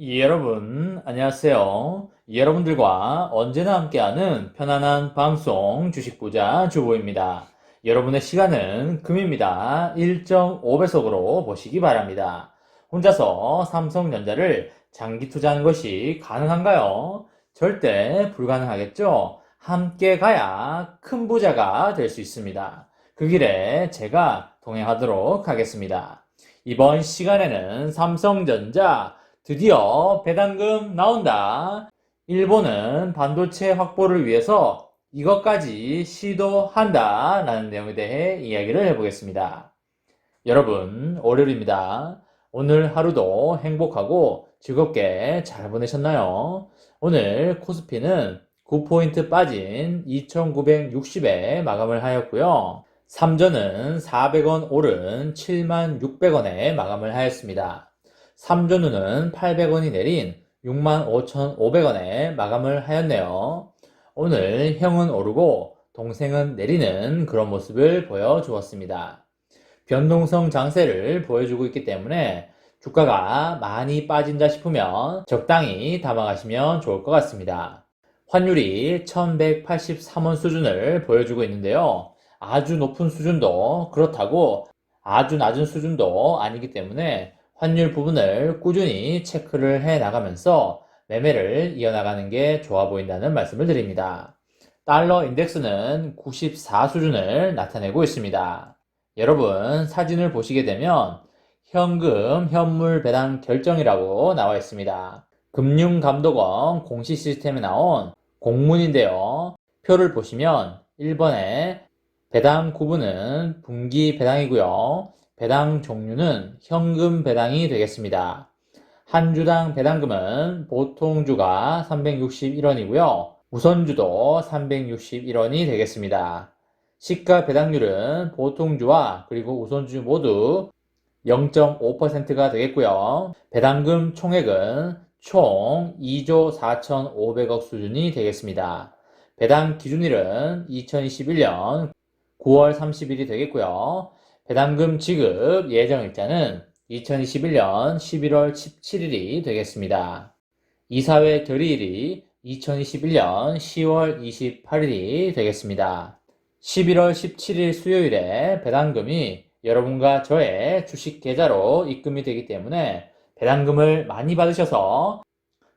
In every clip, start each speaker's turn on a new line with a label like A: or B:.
A: 여러분, 안녕하세요. 여러분들과 언제나 함께하는 편안한 방송 주식부자 주보입니다. 여러분의 시간은 금입니다. 1.5배속으로 보시기 바랍니다. 혼자서 삼성전자를 장기 투자하는 것이 가능한가요? 절대 불가능하겠죠? 함께 가야 큰 부자가 될 수 있습니다. 그 길에 제가 동행하도록 하겠습니다. 이번 시간에는 삼성전자 드디어 배당금 나온다. 일본은 반도체 확보를 위해서 이것까지 시도한다. 라는 내용에 대해 이야기를 해보겠습니다. 여러분, 월요일입니다. 오늘 하루도 행복하고 즐겁게 잘 보내셨나요? 오늘 코스피는 9포인트 빠진 2960에 마감을 하였고요. 3전은 400원 오른 76,600원에 마감을 하였습니다. 3전후는 800원이 내린 65,500원에 마감을 하였네요. 오늘 형은 오르고 동생은 내리는 그런 모습을 보여주었습니다. 변동성 장세를 보여주고 있기 때문에 주가가 많이 빠진다 싶으면 적당히 담아가시면 좋을 것 같습니다. 환율이 1183원 수준을 보여주고 있는데요. 아주 높은 수준도 그렇다고 아주 낮은 수준도 아니기 때문에 환율 부분을 꾸준히 체크를 해 나가면서 매매를 이어나가는 게 좋아 보인다는 말씀을 드립니다. 달러 인덱스는 94 수준을 나타내고 있습니다. 여러분 사진을 보시게 되면 현금 현물 배당 결정이라고 나와 있습니다. 금융감독원 공시 시스템에 나온 공문인데요. 표를 보시면 1번에 배당 구분은 분기 배당이고요. 배당 종류는 현금 배당이 되겠습니다. 한 주당 배당금은 보통 주가 361원이고요. 우선주도 361원이 되겠습니다. 시가 배당률은 보통주와 그리고 우선주 모두 0.5%가 되겠고요. 배당금 총액은 총 2조 4,500억 수준이 되겠습니다. 배당 기준일은 2021년 9월 30일이 되겠고요. 배당금 지급 예정일자는 2021년 11월 17일이 되겠습니다. 이사회 결의일이 2021년 10월 28일이 되겠습니다. 11월 17일 수요일에 배당금이 여러분과 저의 주식 계좌로 입금이 되기 때문에 배당금을 많이 받으셔서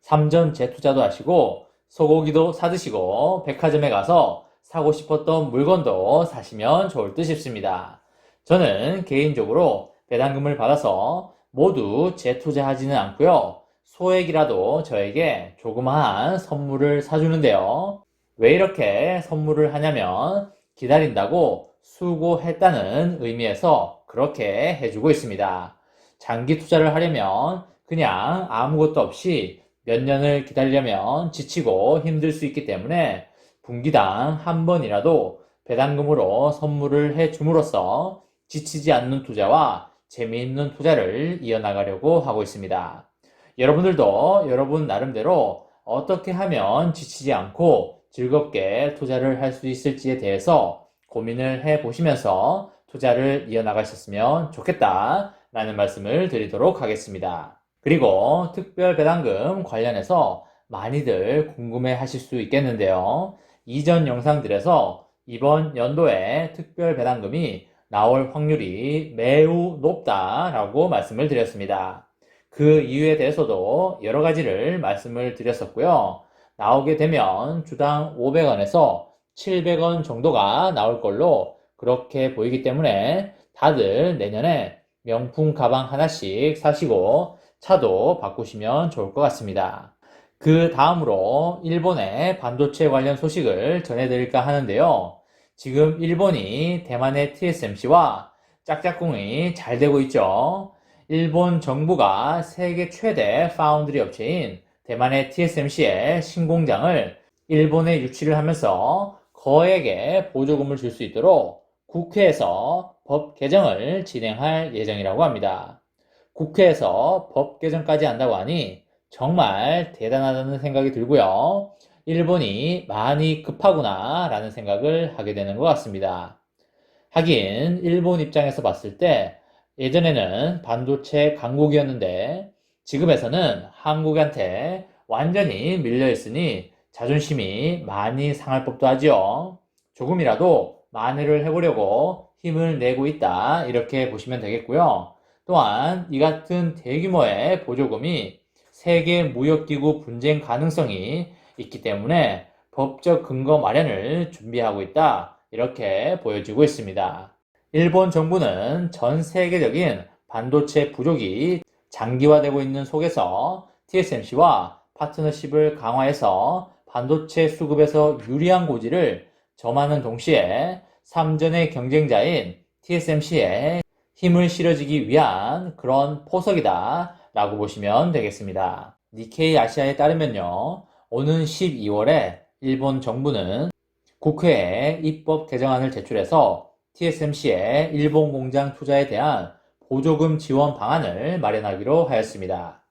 A: 삼전 재투자도 하시고 소고기도 사드시고 백화점에 가서 사고 싶었던 물건도 사시면 좋을 듯 싶습니다. 저는 개인적으로 배당금을 받아서 모두 재투자하지는 않고요. 소액이라도 저에게 조그마한 선물을 사주는데요. 왜 이렇게 선물을 하냐면 기다린다고 수고했다는 의미에서 그렇게 해주고 있습니다. 장기 투자를 하려면 그냥 아무것도 없이 몇 년을 기다리려면 지치고 힘들 수 있기 때문에 분기당 한 번이라도 배당금으로 선물을 해 줌으로써 지치지 않는 투자와 재미있는 투자를 이어나가려고 하고 있습니다. 여러분들도 여러분 나름대로 어떻게 하면 지치지 않고 즐겁게 투자를 할 수 있을지에 대해서 고민을 해 보시면서 투자를 이어나가셨으면 좋겠다 라는 말씀을 드리도록 하겠습니다. 그리고 특별 배당금 관련해서 많이들 궁금해 하실 수 있겠는데요. 이전 영상들에서 이번 연도에 특별 배당금이 나올 확률이 매우 높다라고 말씀을 드렸습니다. 그 이유에 대해서도 여러 가지를 말씀을 드렸었고요. 나오게 되면 주당 500원에서 700원 정도가 나올 걸로 그렇게 보이기 때문에 다들 내년에 명품 가방 하나씩 사시고 차도 바꾸시면 좋을 것 같습니다. 그 다음으로 일본의 반도체 관련 소식을 전해드릴까 하는데요. 지금 일본이 대만의 TSMC와 짝짝꿍이 잘 되고 있죠. 일본 정부가 세계 최대 파운드리 업체인 대만의 TSMC의 신공장을 일본에 유치를 하면서 거액의 보조금을 줄 수 있도록 국회에서 법 개정을 진행할 예정이라고 합니다. 국회에서 법 개정까지 한다고 하니 정말 대단하다는 생각이 들고요. 일본이 많이 급하구나 라는 생각을 하게 되는 것 같습니다. 하긴 일본 입장에서 봤을 때 예전에는 반도체 강국이었는데 지금에서는 한국한테 완전히 밀려 있으니 자존심이 많이 상할 법도 하지요. 조금이라도 만회를 해보려고 힘을 내고 있다. 이렇게 보시면 되겠고요. 또한 이 같은 대규모의 보조금이 세계 무역기구 분쟁 가능성이 있기 때문에 법적 근거 마련을 준비하고 있다. 이렇게 보여지고 있습니다. 일본 정부는 전 세계적인 반도체 부족이 장기화되고 있는 속에서 TSMC와 파트너십을 강화해서 반도체 수급에서 유리한 고지를 점하는 동시에 삼전의 경쟁자인 TSMC에 힘을 실어주기 위한 그런 포석이다 라고 보시면 되겠습니다. 니케이 아시아에 따르면요. 오는 12월에 일본 정부는 국회에 입법 개정안을 제출해서 TSMC의 일본 공장 투자에 대한 보조금 지원 방안을 마련하기로 하였습니다.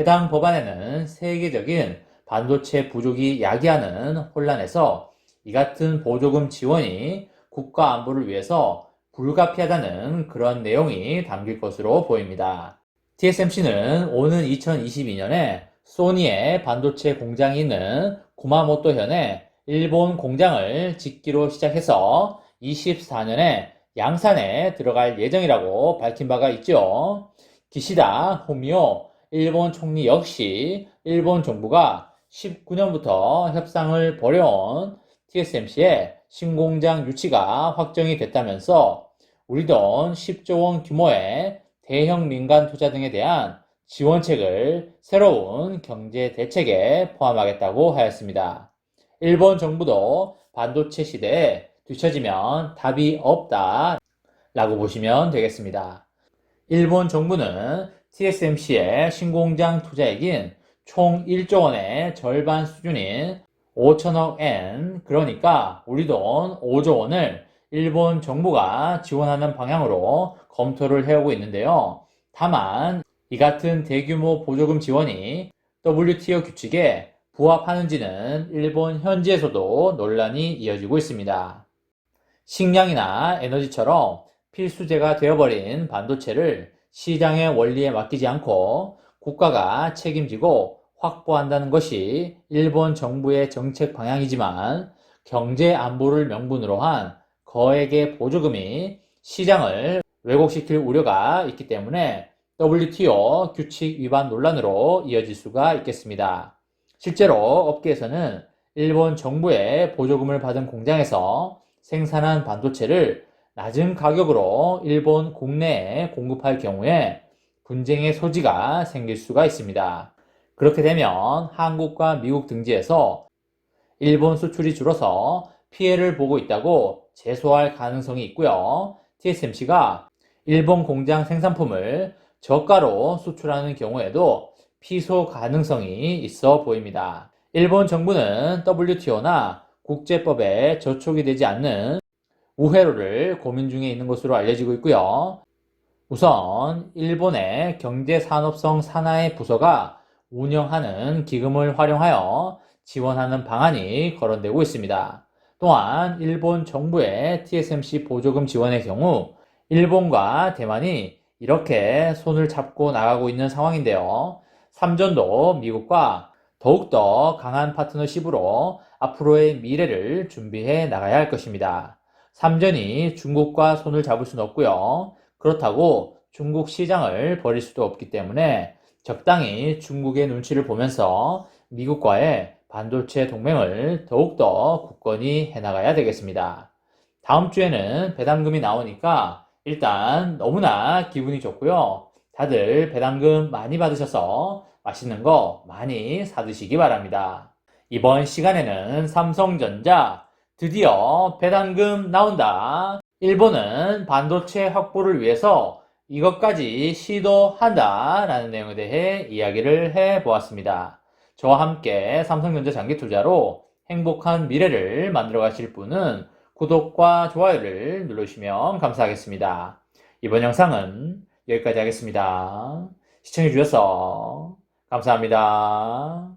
A: 해당 법안에는 세계적인 반도체 부족이 야기하는 혼란에서 이 같은 보조금 지원이 국가 안보를 위해서 불가피하다는 그런 내용이 담길 것으로 보입니다. TSMC는 오는 2022년에 소니의 반도체 공장이 있는 구마모토현에 일본 공장을 짓기로 시작해서 24년에 양산에 들어갈 예정이라고 밝힌 바가 있죠. 기시다 후미오 일본 총리 역시 일본 정부가 19년부터 협상을 벌여온 TSMC의 신공장 유치가 확정이 됐다면서 우리 돈 10조 원 규모의 대형 민간 투자 등에 대한 지원책을 새로운 경제 대책에 포함하겠다고 하였습니다. 일본 정부도 반도체 시대에 뒤처지면 답이 없다 라고 보시면 되겠습니다. 일본 정부는 TSMC의 신공장 투자액인 총 1조 원의 절반 수준인 5천억 엔, 그러니까 우리 돈 5조 원을 일본 정부가 지원하는 방향으로 검토를 해오고 있는데요. 다만 이 같은 대규모 보조금 지원이 WTO 규칙에 부합하는지는 일본 현지에서도 논란이 이어지고 있습니다. 식량이나 에너지처럼 필수제가 되어버린 반도체를 시장의 원리에 맡기지 않고 국가가 책임지고 확보한다는 것이 일본 정부의 정책 방향이지만 경제 안보를 명분으로 한 거액의 보조금이 시장을 왜곡시킬 우려가 있기 때문에 WTO 규칙 위반 논란으로 이어질 수가 있겠습니다. 실제로 업계에서는 일본 정부의 보조금을 받은 공장에서 생산한 반도체를 낮은 가격으로 일본 국내에 공급할 경우에 분쟁의 소지가 생길 수가 있습니다. 그렇게 되면 한국과 미국 등지에서 일본 수출이 줄어서 피해를 보고 있다고 제소할 가능성이 있고요. TSMC가 일본 공장 생산품을 저가로 수출하는 경우에도 피소 가능성이 있어 보입니다. 일본 정부는 WTO나 국제법에 저촉이 되지 않는 우회로를 고민 중에 있는 것으로 알려지고 있고요. 우선 일본의 경제산업성 산하의 부서가 운영하는 기금을 활용하여 지원하는 방안이 거론되고 있습니다. 또한 일본 정부의 TSMC 보조금 지원의 경우 일본과 대만이 이렇게 손을 잡고 나가고 있는 상황인데요. 삼전도 미국과 더욱더 강한 파트너십으로 앞으로의 미래를 준비해 나가야 할 것입니다. 삼전이 중국과 손을 잡을 수는 없고요. 그렇다고 중국 시장을 버릴 수도 없기 때문에 적당히 중국의 눈치를 보면서 미국과의 반도체 동맹을 더욱더 굳건히 해나가야 되겠습니다. 다음 주에는 배당금이 나오니까 일단 너무나 기분이 좋고요. 다들 배당금 많이 받으셔서 맛있는 거 많이 사드시기 바랍니다. 이번 시간에는 삼성전자 드디어 배당금 나온다. 일본은 반도체 확보를 위해서 이것까지 시도한다. 라는 내용에 대해 이야기를 해 보았습니다. 저와 함께 삼성전자 장기 투자로 행복한 미래를 만들어 가실 분은 구독과 좋아요를 누르시면 감사하겠습니다. 이번 영상은 여기까지 하겠습니다. 시청해 주셔서 감사합니다.